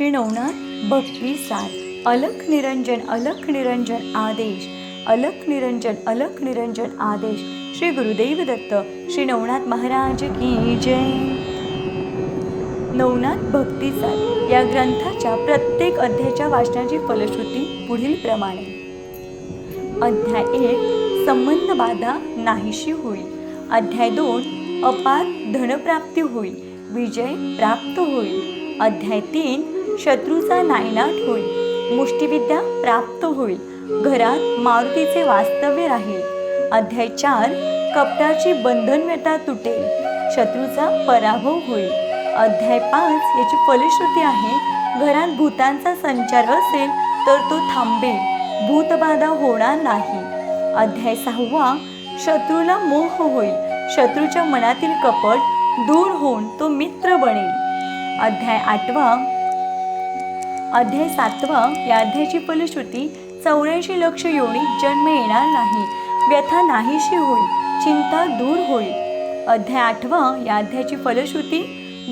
श्री नवनाथ भक्ती सार अलख निरंजन अलख निरंजन आदेश अलख निरंजन अलख निरंजन आदेश. श्री गुरुदेव दत्त श्री नवनाथ महाराज की जय. नवनाथ भक्तीसार या ग्रंथाच्या प्रत्येक अध्यायाच्या वाचनाची फलश्रुती पुढील प्रमाणे. अध्याय एक संबंध बाधा नाहीशी होईल अध्याय दोन अपार धनप्राप्ती होईल विजय प्राप्त होईल अध्याय तीन शत्रूचा नायनाट होईल. मुष्टिविद्या प्राप्त होईल. घरात मारुतीचे वास्तव्य राहील. अध्याय चार कपटाची बंधनव्यता तुटेल. शत्रूचा पराभव होईल. अध्याय पाच याची फलश्रुती आहे घरात भूतांचा संचार असेल तर तो थांबेल. भूतबाधा होणार नाही. अध्याय सहावा शत्रूला मोह होईल. शत्रूच्या मनातील कपट दूर होऊन तो मित्र बनेल. अध्याय आठवा. अध्याय सातवा. या अध्यायाची फलश्रुती चौऱ्याऐंशी लक्ष योनीत जन्म येणार नाही व्यथा नाहीशी होईल चिंता दूर होईल. अध्याय आठवा. या अध्यायाची फलश्रुती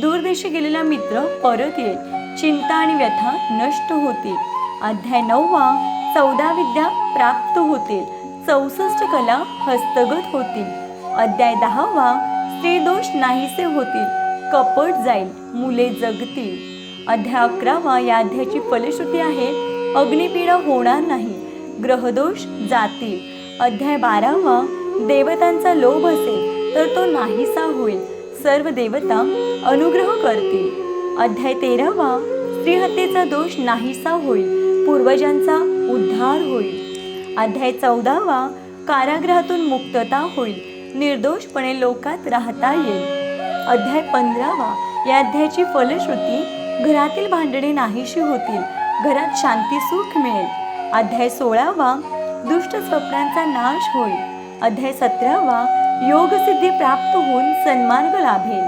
दूरदेशी गेलेला मित्र परत येईल चिंता आणि व्यथा नष्ट होतील. अध्याय नववा. चौदा विद्या प्राप्त होतील चौसष्ट कला हस्तगत होतील. अध्याय दहावा. स्त्रीदोष नाहीसे होतील कपट जाईल मुले जगतील. अध्याय अकरावा या अध्याची फलश्रुती आहे अग्निपीडा होणार नाही ग्रहदोष जातील. अध्याय बारावा देवतांचा लोभ असेल तर तो नाहीसा होईल. सर्व देवता अनुग्रह करतील. अध्याय तेरावा स्त्रीहत्येचा दोष नाहीसा होईल पूर्वजांचा उद्धार होईल. अध्याय चौदावा कारागृहातून मुक्तता होईल निर्दोषपणे लोकात राहता येईल. अध्याय पंधरावा. या अध्यायाची फलश्रुती घरातील भांडणे नाहीशी होतील घरात शांती सुख मिळेल. अध्याय सोळावा दुष्ट स्वप्नांचा नाश होईल. अध्याय सतरावा योगसिद्धी प्राप्त होऊन सन्मार्ग लाभेल.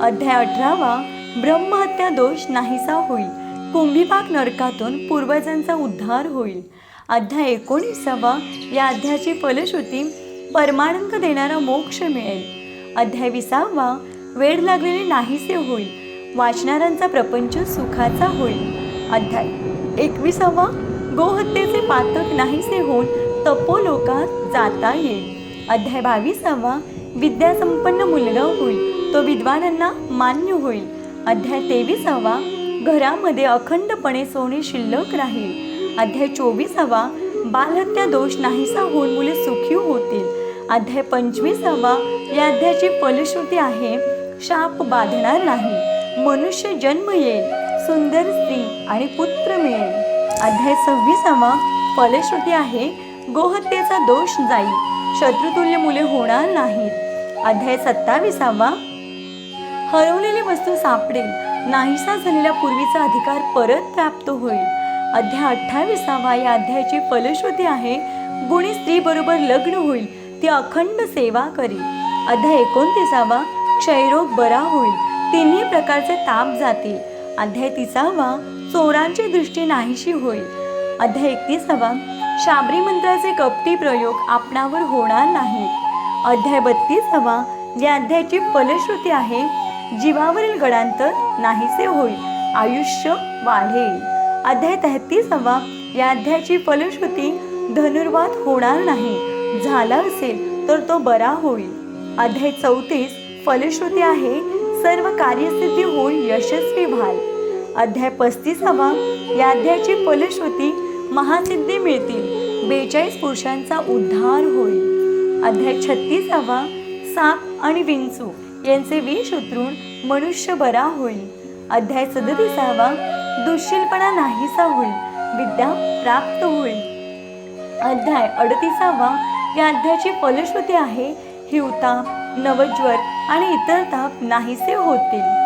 अध्याय अठरावा ब्रह्महत्या दोष नाहीसा होईल. कुंभीपाक नरकातून पूर्वजांचा उद्धार होईल. अध्याय एकोणीसावा या अध्यायाची फलश्रुती परमानंद देणारा मोक्ष मिळेल. अध्याय विसावा वेळ लागलेले नाहीसे होईल. वाचणाऱ्यांचा प्रपंच सुखाचा होईल. अध्याय एकविसावा. गोहत्येचे पातक नाहीसे होऊन तपोलोकात जाता येईल. अध्याय बावीसावा. विद्यासंपन्न मुलगा होईल. तो विद्वानांना मान्य होईल. अध्याय तेवीसावा. घरामध्ये अखंडपणे सोने शिल्लक राहील. अध्याय चोवीसावा. बालहत्या दोष नाहीसा होऊन मुले सुखी होतील. अध्याय पंचवीसावा. या अध्यायाची फलश्रुती आहे. शाप बाधणार नाही. मनुष्य जन्म येईल सुंदर स्त्री आणि पुत्र मिळेल. अध्याय सव्वीसावा. फलश्रुती आहे गोहत्येचा दोष जाईल शत्रुतुल्य मुले होणार नाहीत. अध्याय सत्ताविसावा. हरवलेली वस्तू सापडेल नाहीसा झालेला पूर्वीचा अधिकार परत प्राप्त होईल. अध्याय अठ्ठावीसावा. या अध्यायाची फलश्रुती आहे गुणी स्त्री बरोबर लग्न होईल ती अखंड सेवा करील. अध्याय एकोणतीसावा. क्षयरोग बरा होईल. तिन्ही प्रकारचे ताप जातील. अध्याय तिसावा चोरांची दृष्टी नाहीशी होईल. अध्याय एकतीसावा शाबरी मंत्राचे कपटी प्रयोग आपणावर होणार नाहीत अध्याय बत्तीसावा या अध्यायाची फलश्रुती आहे जीवावरील गडांतर नाहीसे होईल आयुष्य वाढेल. अध्याय तेहतीसावा या अध्यायाची फलश्रुती धनुर्वात होणार नाही. झाला असेल तर तो बरा होईल. अध्याय चौतीस फलश्रुती आहे सर्व कार्यसिद्धी होऊन यशस्वी व्हाल. अध्याय पस्तीसावा. या अध्यायाची फलश्रुती महासिद्धी मिळतील. बेचाळीस पुरुषांचा उद्धार होईल. अध्याय छत्तीसावा. साप आणि विंचू यांचे विष उतरून मनुष्य बरा होईल. अध्याय सदतीसावा. दुश्शीलपणा नाहीसा होईल. विद्या प्राप्त होईल. अध्याय अडतीसावा. या अध्यायाची फलश्रुती आहे हिवताप नवज्वर आणि इतर ताप नाहीसे होतील.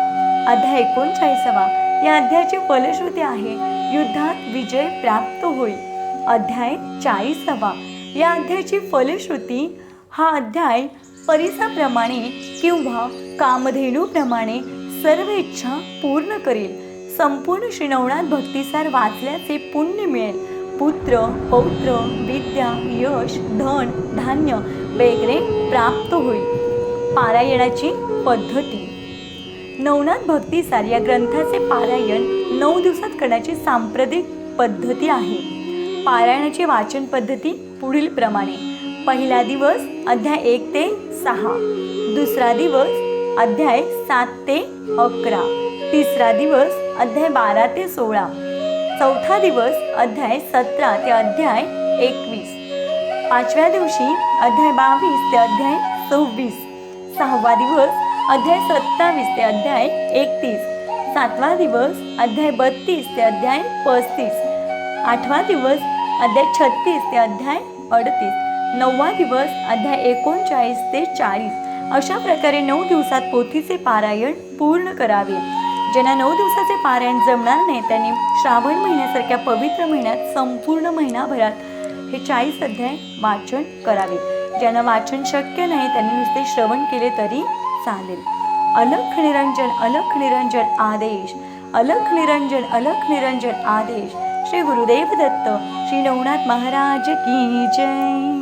अध्याय एकोणचाळीसावा. या अध्यायाची फलश्रुती आहे युद्धात विजय प्राप्त होईल. अध्याय चाळीसावा. या अध्यायाची फलश्रुती हा अध्याय परिसाप्रमाणे किंवा कामधेनूप्रमाणे सर्व इच्छा पूर्ण करेल. संपूर्ण श्रीनवनाथ भक्तिसार वाचल्याचे पुण्य मिळेल. पुत्र पौत्र विद्या यश धन धान्य वगैरे प्राप्त होईल. पारायणाची पद्धती. नवनाथ भक्तिसार या ग्रंथाचे पारायण नऊ दिवसात करण्याची सांप्रदिक पद्धती आहे. पारायणाची वाचन पद्धती पुढील प्रमाणे. पहिला दिवस अध्याय एक ते सहा. दुसरा दिवस अध्याय सात ते अकरा. तिसरा दिवस अध्याय बारा ते सोळा. चौथा दिवस अध्याय सतरा ते अध्याय एकवीस. पाचव्या दिवशी अध्याय बावीस ते अध्याय सव्वीस. सहावा दिवस अध्याय सत्तावीस ते अध्याय एकतीस. सातवा दिवस अध्याय बत्तीस ते अध्याय पस्तीस. आठवा दिवस अध्याय छत्तीस ते अध्याय अडतीस. नववा दिवस अध्याय एकोणचाळीस ते चाळीस. अशा प्रकारे नऊ दिवसात पोथीचे पारायण पूर्ण करावे. ज्यांना नऊ दिवसाचे पारायण जमणार नाही त्यांनी श्रावण महिन्यासारख्या पवित्र महिन्यात संपूर्ण महिनाभरात हे चाळीस अध्याय वाचन करावे. ज्यांना वाचन शक्य नाही त्यांनी नुसते श्रवण केले तरी चालेल. अलख निरंजन अलख निरंजन आदेश. अलख निरंजन अलख निरंजन आदेश. श्री गुरुदेव दत्त श्री नवनाथ महाराज की जय.